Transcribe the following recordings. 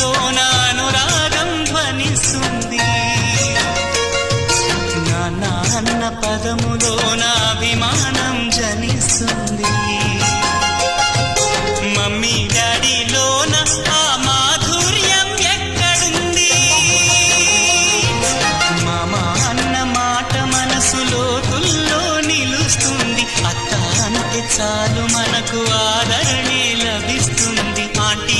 పిలుపులో అనురాగం ధ్వనిస్తుంది. నాన్న అన్న పదములో నా అభిమానం జనిస్తుంది. మమ్మీ డాడీలోన ఆ మాధుర్యం ఎక్కడుంది? మామ అన్న మాట మనసులో తుల్లో నిలుస్తుంది. అత్త అంటే చాలు మనకు ఆదరణే లభిస్తుంది. ఆంటీ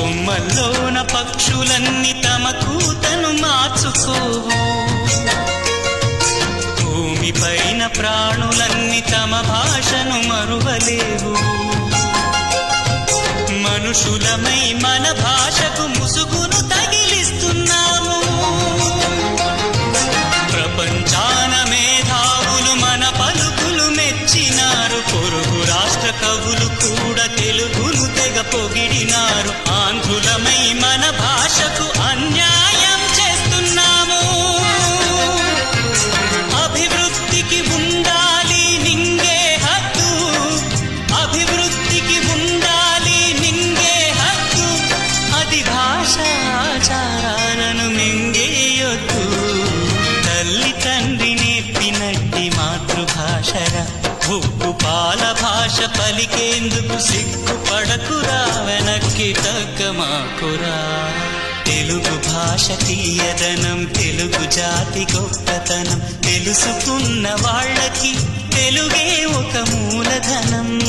కొమ్మల్లోన పక్షులన్నీ తమ కూతను మార్చుకోవు. భూమిపైన ప్రాణులన్నీ తమ భాషను మరువలేవు. మనుషులమై మన భాషకు ముసుగును తగిలిస్తున్నా తండ్రి మాతృభాషరా. ఉప్పు పాల భాష పలికేందుకు సిగ్గుపడకురా వెనక్కి తగ్గమాకురా. తెలుగు భాష తీయదనం తెలుగు జాతి గొప్పతనం. తెలుసుకున్న వాళ్ళకి తెలుగే ఒక మూలధనం.